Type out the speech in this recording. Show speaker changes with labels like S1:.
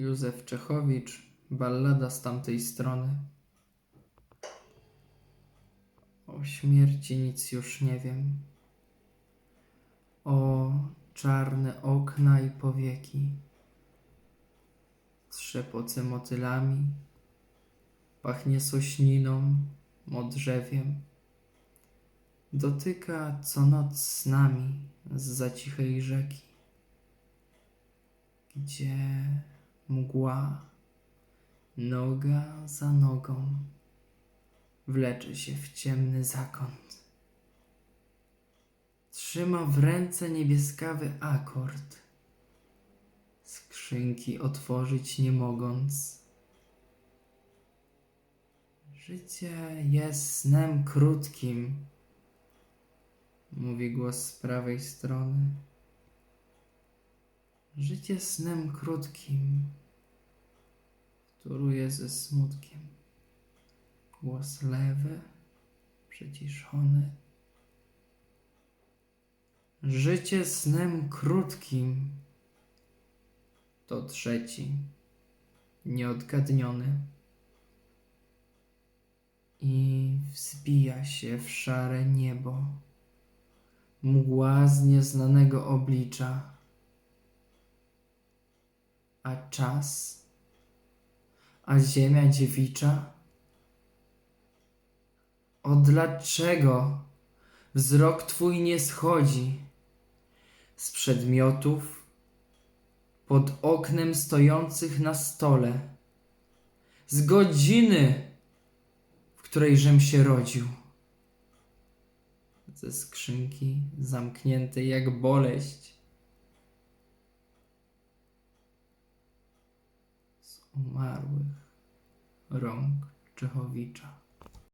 S1: Józef Czechowicz, ballada z tamtej strony. O śmierci nic już nie wiem. O czarne okna i powieki. Trzepocę motylami, pachnie sośniną, modrzewiem. Dotyka co noc z nami z za cichej rzeki, gdzie mgła, noga za nogą, wlecze się w ciemny zakąt. Trzyma w ręce niebieskawy akord, skrzynki otworzyć nie mogąc. Życie jest snem krótkim, mówi głos z prawej strony. Życie snem krótkim, wtóruje ze smutkiem. Głos lewy, przyciszony. Życie snem krótkim, to trzeci, nieodgadniony. I wzbija się w szare niebo mgła z nieznanego oblicza. A czas, a ziemia dziewicza? O dlaczego wzrok twój nie schodzi z przedmiotów pod oknem stojących na stole, z godziny, w której żem się rodził? ze skrzynki zamkniętej jak boleść. Umarłych rąk Czechowicza.